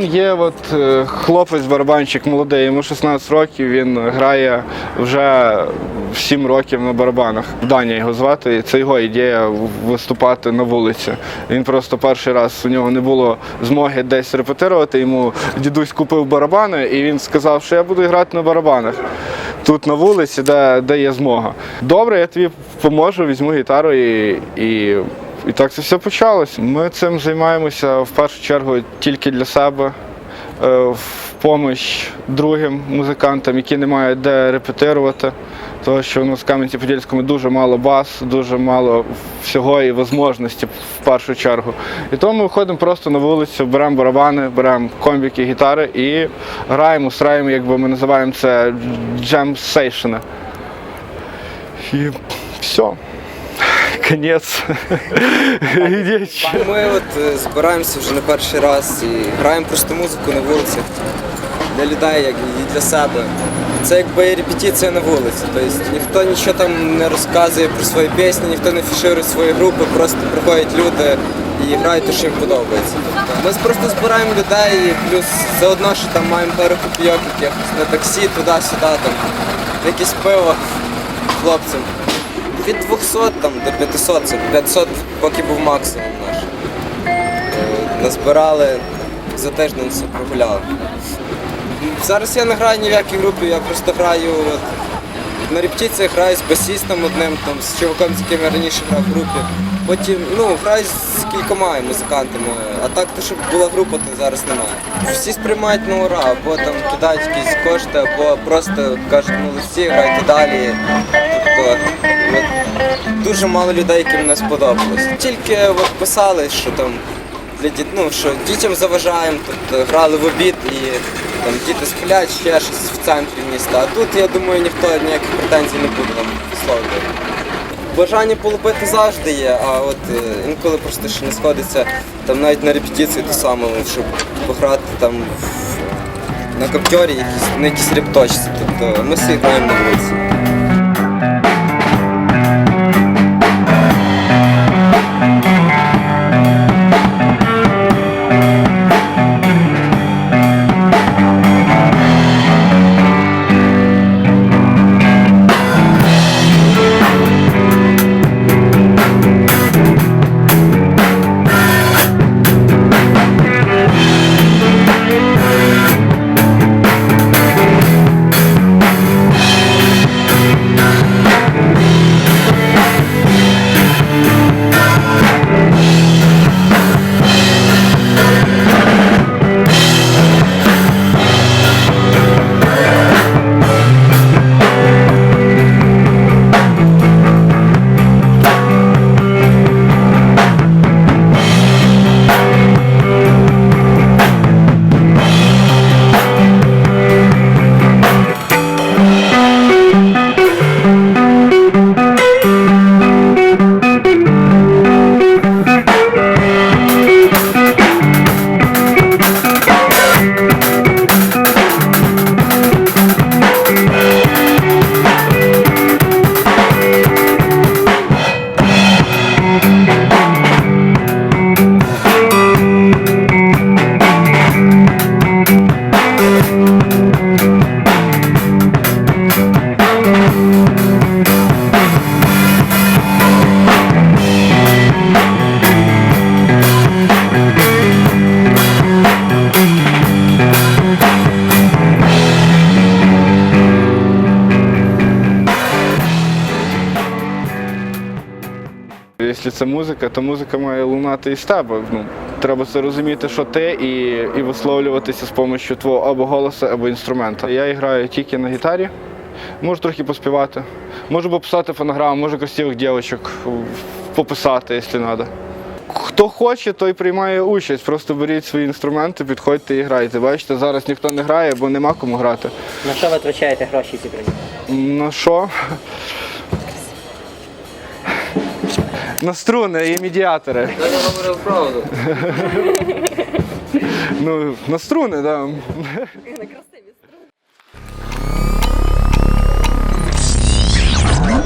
є от е, хлопець барабанщик молодий, йому 16 років, він грає вже 7 років на барабанах. Даня його звати, і це його ідея виступати на вулиці. Він просто перший раз у нього не було змоги десь репетирувати. Йому дідусь купив барабани, і він сказав, що я буду грати на барабанах. Тут на вулиці, де, де є змога. Добре, я тобі поможу, візьму гітару і, і і так це все почалось. Ми цим займаємося в першу чергу тільки для себе, е, в помощь другим музикантам, які не мають де репетирувати. Тому що у нас в Кам'янці-Подільському дуже мало баз, дуже мало всього і можливості в першу чергу. І тому ми виходимо просто на вулицю, беремо барабани, беремо комбіки, гітари і граємо, устраюємо, якби ми називаємо це джем-сейшени. І все. Ідіть. Ми от е, збираємося вже не перший раз і граємо просто музику на вулиці для людей, як і для себе. Це якби репетиція на вулиці. Тобто ніхто нічого там не розказує про свої пісні, ніхто не фіширує свої групи, просто приходять люди і грають те, що їм подобається. Тобто Ми просто збираємо людей, і плюс заодно, що там маємо пару копійок якихось на таксі, туди-сюди, там, якесь пиво хлопцям. Від 200 там, до 500, це 500 поки був максимум наш. Е, Назбирали, за тиждень все прогуляли. Зараз я не граю ні в якій групі, я просто граю от, на репетиціях граю з басістом одним, там, з чуваком, з яким я раніше грав в групі. Потім ну, граю з кількома музикантами, а так, то, щоб була група, то зараз немає. Всі сприймають на ура, або там кидають якісь кошти, або просто кажуть, ну всі грайте далі. От, дуже мало людей, яким не сподобалось. Тільки от писали, що там для діт... ну, що дітям заважаємо, тобто грали в обід і там діти сплять, ще щось в центрі міста. А тут, я думаю, ніхто ніяких претензій не буде там висловлювати. Бажання полупити завжди є, а от е, інколи просто ще не сходиться там навіть на репетиції то саме, щоб пограти там на каптьорі якісь, на якісь репточці. Тобто ми всі граємо на вулиці. Якщо це музика, то музика має лунати із тебе. Ну, треба це розуміти, що ти, і, і висловлюватися з допомогою твого або голосу, або інструмента. Я граю тільки на гітарі, можу трохи поспівати, можу пописати фонограму, можу красивих дівчинок пописати, якщо треба. Хто хоче, той приймає участь. Просто беріть свої інструменти, підходьте і грайте. Бачите, зараз ніхто не грає, бо нема кому грати. На що ви витрачаєте гроші зібрані? На що? На струни і медіатори. Я говорив правду. Ну, на струни, так. Да.